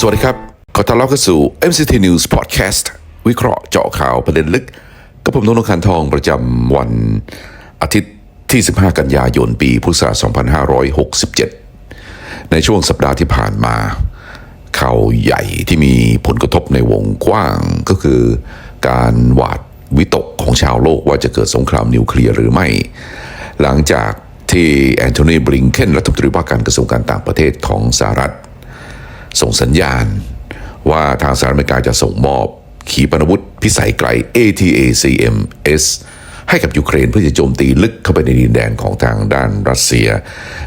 สวัสดีครับ ขอต้อนรับเข้าสู่ MCT News Podcast วิเคราะห์เจาะข่าวประเด็นลึก กับผมนนท์คันทองประจำวันอาทิตย์ที่ 15 กันยายน ปีพุทธศักราช2567 ในช่วงสัปดาห์ที่ผ่านมา ข่าวใหญ่ที่มีผลกระทบในวงกว้างก็คือการหวาดวิตกของชาวโลกว่าจะเกิดสงครามนิวเคลียร์หรือไม่ หลังจากที่แอนโทนีบลิงเคนรัฐมนตรีว่าการกระทรวงการต่างประเทศของสหรัฐ ส่งสัญญาณ ว่าทางสหรัฐอเมริกาจะส่งมอบ ขีปนาวุธพิสัยไกล ATACMS ให้กับยูเครนเพื่อจะโจมตีลึกเข้าไปในดินแดนของทางด้านรัสเซีย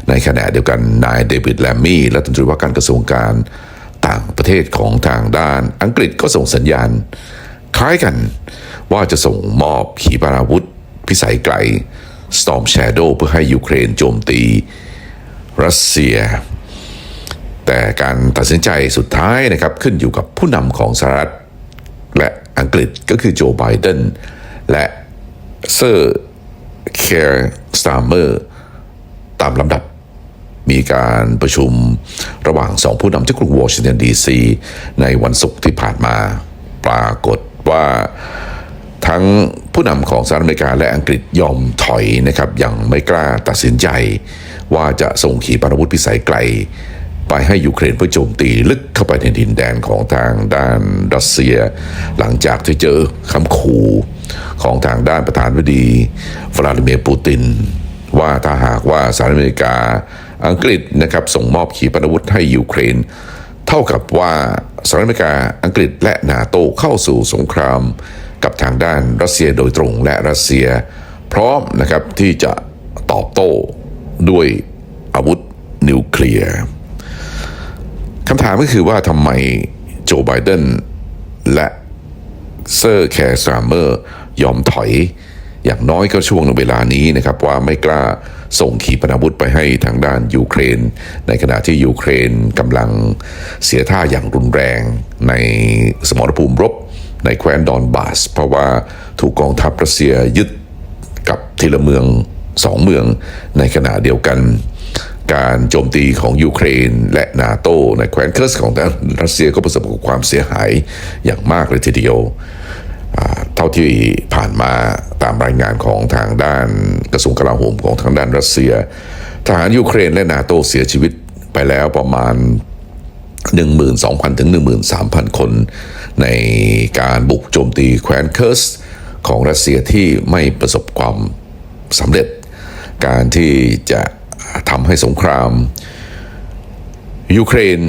ในขณะเดียวกันนายเดวิดแลมมี่รัฐมนตรีว่าการกระทรวงการต่างประเทศของทางด้านอังกฤษก็ส่งสัญญาณ คล้ายกันว่าจะส่งมอบขีปนาวุธพิสัยไกล Storm Shadow เพื่อให้ยูเครนโจมตี รัสเซีย แต่การตัดสินใจสุดท้ายนะครับขึ้นอยู่กับผู้นำของสหรัฐ และอังกฤษก็คือโจไบเดนและเซอร์เคร์สตาร์เมอร์ตามลำดับมีการประชุมระหว่างสองผู้นำที่กรุงวอชิงตันดีซีในวันศุกร์ที่ผ่านมา ปรากฏว่าทั้งผู้นำของสหรัฐอเมริกาและอังกฤษยอมถอยนะครับยังไม่กล้าตัดสินใจ ว่าจะส่งขีปนาวุธพิสัยไกล ไปให้ยูเครนเพื่อโจมตีลึกเข้าไปในดินแดนของทางด้านรัสเซีย หลังจากที่เจอคำขู่ของทางด้านประธานาธิบดีวลาดิเมียร์ปูติน ว่าถ้าหากว่าสหรัฐอเมริกาอังกฤษนะครับส่งมอบขีปนาวุธให้ยูเครน เท่ากับว่าสหรัฐอเมริกาอังกฤษและนาโตเข้าสู่สงคราม กับทางด้านรัสเซียโดยตรงและรัสเซีย พร้อมนะครับที่จะตอบโต้ด้วยอาวุธนิวเคลียร์ คำถามก็คือว่าทำไมโจไบเดนและเซอร์แคร์สาร์เมอร์ยอมถอยอย่างน้อยก็ช่วงเวลานี้นะครับว่าไม่กล้าส่งขีปนาวุธไปให้ทางด้านยูเครน ในขณะที่ยูเครนกำลังเสียท่าอย่างรุนแรงในสมรภูมิรบในแคว้นดอนบาส เพราะว่าถูกกองทัพรัสเซียยึดกับทีละเมืองสองเมืองในขณะเดียวกัน การโจมตีของยูเครนและนาโตในแคว้นเคิร์สของรัสเซียก็ประสบกับความเสียหายอย่างมากเลยทีเดียว เท่าที่ผ่านมาตามรายงานของทางด้านกระทรวงกลาโหมของทางด้านรัสเซีย ทหารยูเครนและนาโตเสียชีวิตไปแล้วประมาณ 12,000 ถึง 13,000 คนในการบุกโจมตีแคว้นเคิร์สของรัสเซียที่ไม่ประสบความสำเร็จ การที่จะ ทำให้สงคราม ยูเครน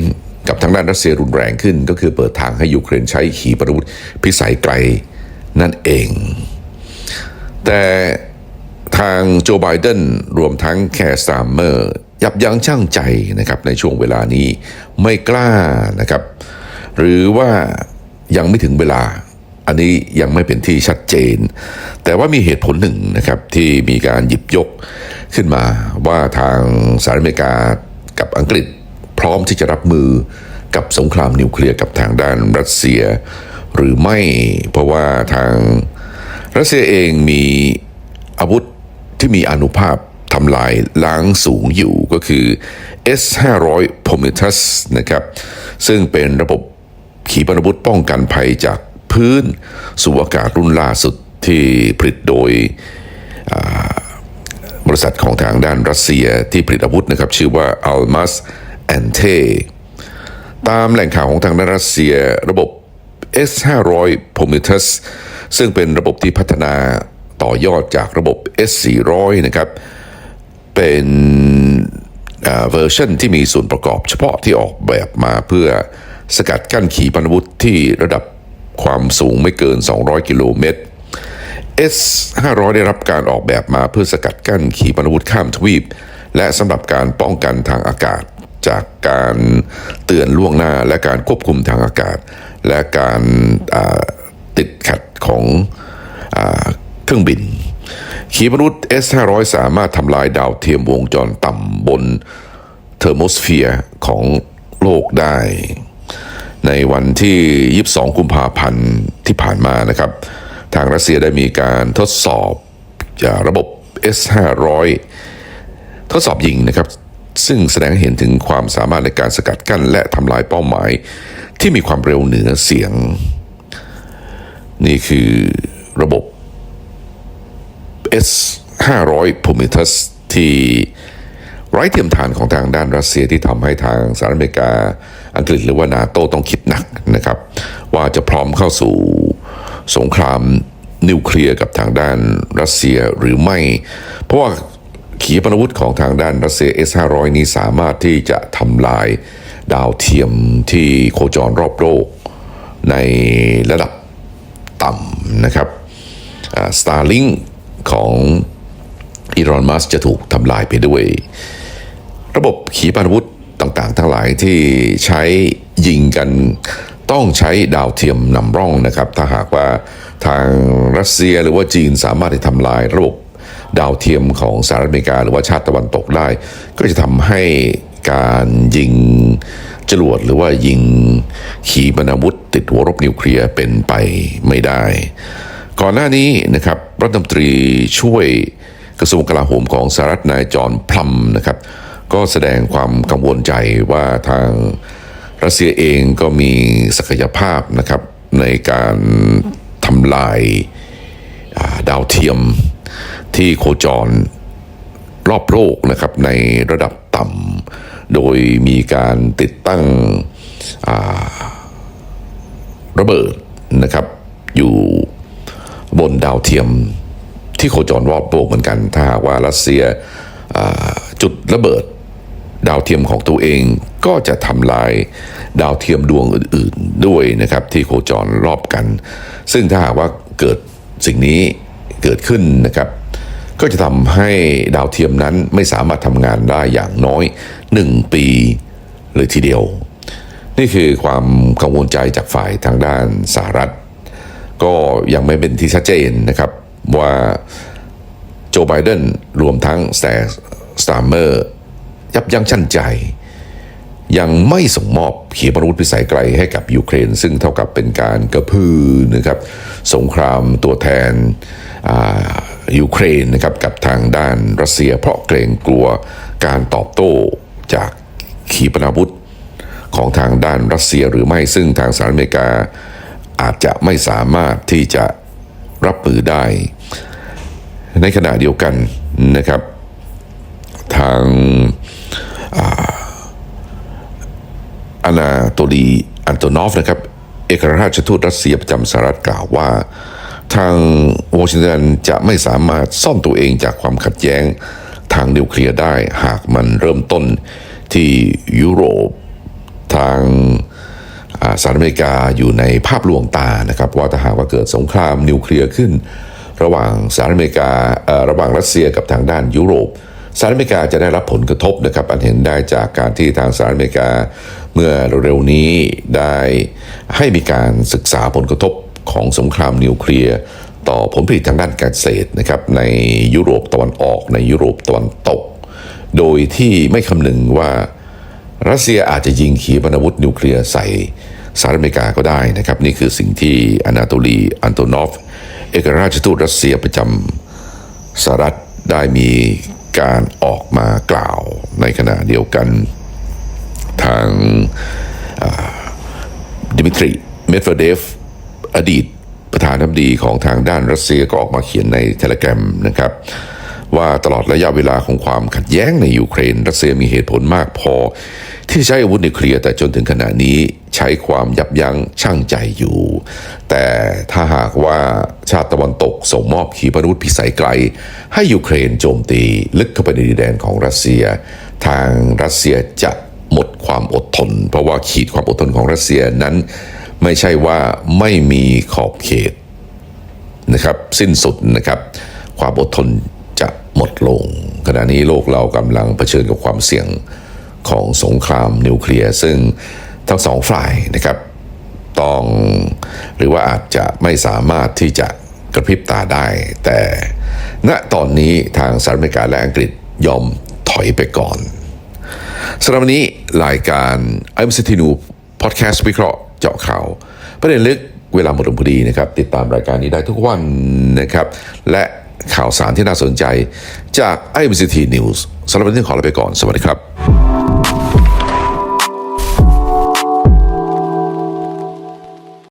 กับทางด้านรัสเซียรุนแรงขึ้น ก็คือเปิดทางให้ยูเครนใช้ขีปนาวุธพิสัยไกลนั่นเอง แต่ทางโจไบเดนรวมทั้งแคร์สตาร์เมอร์ ยับยั้งชั่งใจนะครับในช่วงเวลานี้ไม่กล้านะครับ หรือว่ายังไม่ถึงเวลา อันนี้ยังไม่เป็นที่ชัดเจน แต่ว่ามีเหตุผลหนึ่งนะครับที่มีการหยิบยกขึ้นมาว่าทางสหรัฐอเมริกากับอังกฤษพร้อมที่จะรับมือกับสงครามนิวเคลียร์กับทางด้านรัสเซีย หรือไม่เพราะว่าทางรัสเซียเองมีอาวุธที่มีอนุภาพทำลายล้างสูงอยู่ก็คือ S500 Prometheus นะครับซึ่งเป็นระบบขีปนาวุธป้องกันภัยจาก พื้น สู่อากาศรุ่นล่าสุดที่ผลิตโดยบริษัทของทางด้านรัสเซียที่ผลิตอาวุธนะครับ ชื่อว่า Almas a n t e ตามแหล่งข่าวของทางด้านรัสเซียระบบ S500 Prometheus ซึ่งเป็นระบบที่พัฒนาต่อยอดจากระบบ S400 นะครับ เป็นเวอร์ชันที่มีส่วนประกอบเฉพาะที่ออกแบบมาเพื่อสกัดกั้นขีปนาวุธที่ระดับ ความสูงไม่เกิน 200 กิโลเมตร S 500 ได้รับการออกแบบมาเพื่อสกัดกั้นขีปนาวุธข้ามทวีป และสำหรับการป้องกันทางอากาศ จากการเตือนล่วงหน้าและการควบคุมทางอากาศ และการติดขัดของอเครื่องบิน ขีปนาวุธ S500 สามารถทำลายดาวเทียมวงจรต่ำบนเทอร์โมสเฟียร์ของโลกได้ ในวันที่ 22 กุมภาพันธ์ที่ผ่านมานะครับ ทางรัสเซียได้มีการทดสอบจากระบบ S500 ทดสอบยิงนะครับ ซึ่งแสดงเห็นถึงความสามารถในการสกัดกั้น และทำลายเป้าหมาย ที่มีความเร็วเหนือเสียง นี่คือระบบ S 500 Prometheus ที่ไร้เทียมทานของทางด้านรัสเซียที่ทำให้ทางสหรัฐอเมริกา อังกฤษหรือว่านาโตต้องคิดหนักนะครับ ว่าจะพร้อมเข้าสู่สงครามนิวเคลียร์กับทางด้านรัสเซียหรือไม่ เพราะว่าขีปนาวุธของทางด้านรัสเซีย S500 นี้สามารถที่จะทำลายดาวเทียมที่โคจรรอบโลกในระดับต่ำนะครับสตาร์ลิงของอีรอนมัสจะถูกทำลายไปด้วย ระบบขีปนาวุธ ต่างๆ ทั้งหลายที่ใช้ยิงกันต้องใช้ดาวเทียมนำร่องนะครับ ถ้าหากว่าทางรัสเซียหรือว่าจีนสามารถที่ทำลายระบบดาวเทียมของสหรัฐอเมริกา หรือว่าชาติตะวันตกได้ ก็จะทำให้การยิงจรวดหรือว่ายิงขีปนาวุธ ติดหัวรบนิวเคลียร์เป็นไปไม่ได้ ก่อนหน้านี้นะครับรัฐมนตรีช่วยกระทรวงกลาโหมของสหรัฐนายจอห์นพลัมนะครับ ก็แสดงความกังวลใจว่าทางรัสเซียเองก็มีศักยภาพนะครับในการทำลายาดาวเทียมที่โคจรรอบโลกนะครับในระดับต่ำโดยมีการติดตั้งระเบิดนะครับอยู่บนดาวเทียมที่โคจรรอบโลกเหมือนกัน ถ้าหากว่ารัสเซียจุดระเบิด ดาวเทียมของตัวเองก็จะทำลายดาวเทียมดวงอื่น ๆ ด้วยนะครับที่โคจรรอบกัน ซึ่งถ้าหากว่าเกิดสิ่งนี้เกิดขึ้นนะครับ ก็จะทำให้ดาวเทียมนั้นไม่สามารถทำงานได้อย่างน้อย 1 ปีเลยทีเดียว นี่คือความกังวลใจจากฝ่ายทางด้านสหรัฐ ก็ยังไม่เป็นที่ชัดเจนนะครับว่าโจไบเดนรวมทั้งแสสตาร์เมอร์ ยับยั้งชั่นใจ ยังไม่ส่งมอบขีปนาวุธพิสัยไกลให้กับยูเครน ซึ่งเท่ากับเป็นการกระพือนะครับสงครามตัวแทนยูเครนนะครับกับทางด้านรัสเซีย เพราะเกรงกลัวการตอบโต้จากขีปนาวุธของทางด้านรัสเซียหรือไม่ซึ่งทางสหรัฐอเมริกาอาจจะไม่สามารถที่จะรับมือได้ ในขณะเดียวกันนะครับ ทาง อานาโตลีอันโตนอฟนะครับ เอกอัครราชทูตรัสเซียประจำสหรัฐกล่าวว่า ทางวอชิงตันจะไม่สามารถซ่อนตัวเองจากความขัดแย้งทางนิวเคลียร์ได้หากมันเริ่มต้นที่ยุโรปทางอ่าสหรัฐอเมริกาอยู่ในภาพลวงตานะครับ ว่าถ้าหากว่าเกิดสงครามนิวเคลียร์ขึ้น ระหว่างสหรัฐอเมริกาเอ่อระหว่างรัสเซียกับทางด้านยุโรป สหรัฐอเมริกาจะได้รับผลกระทบนะครับอันเห็นได้จากการที่ทางสหรัฐอเมริกาเมื่อเร็วนี้ได้ให้มีการศึกษาผลกระทบของสงครามนิวเคลียร์ต่อผลผลิตทางด้านการเกษตรนะครับในยุโรปตะวันออกในยุโรปตะวันตก โดยที่ไม่คำนึงว่ารัสเซียอาจจะยิงขีปนาวุธนิวเคลียร์ใส่สหรัฐอเมริกาก็ได้นะครับ นี่คือสิ่งที่อนาโตลีอันโตนอฟ เอกรราชทูตรัสเซียประจำสหรัฐได้มี การออกมากล่าวในขณะเดียวกันทางดิมิทรีเมดเวเดฟอดีตประธานาธิบดีของทางด้านรัสเซียก็ออกมาเขียนในเทเลกรมนะครับ ว่าตลอดระยะเวลาของความขัดแย้งในยูเครน รัสเซียมีเหตุผลมากพอ ที่ใช้อาวุธนิวเคลียร์แต่จนถึงขณะนี้ใช้ความยับยั้งชั่งใจอยู่ แต่ถ้าหากว่าชาติตะวันตกส่งมอบขีปนาวุธพิสัยไกล ให้ยูเครนโจมตีลึกเข้าไปในดินแดนของรัสเซีย ทางรัสเซียจะหมดความอดทน เพราะว่าขีดความอดทนของรัสเซียนั้น ไม่ใช่ว่าไม่มีขอบเขตนะครับสิ้นสุดนะครับความอดทน หมดลง ขณะนี้โลกเรากำลังเผชิญกับความเสี่ยงของสงครามนิวเคลียร์ ซึ่งทั้งสองฝ่ายนะครับต้องหรือว่าอาจจะไม่สามารถที่จะกระพริบตาได้ แต่ณตอนนี้ทางสหรัฐอเมริกาและอังกฤษยอมถอยไปก่อนสำหรับวันนี้รายการ i m c t n e w Podcast วิเคราะห์เจาะข่าว ประเด็นลึกเวลาหมดลงพอดีนะครับ ติดตามรายการนี้ได้ทุกวันนะครับ และ ข่าวสารที่น่าสนใจจาก i m c t News สำหรับวันนี้ขอลาไปก่อน สวัสดีครับ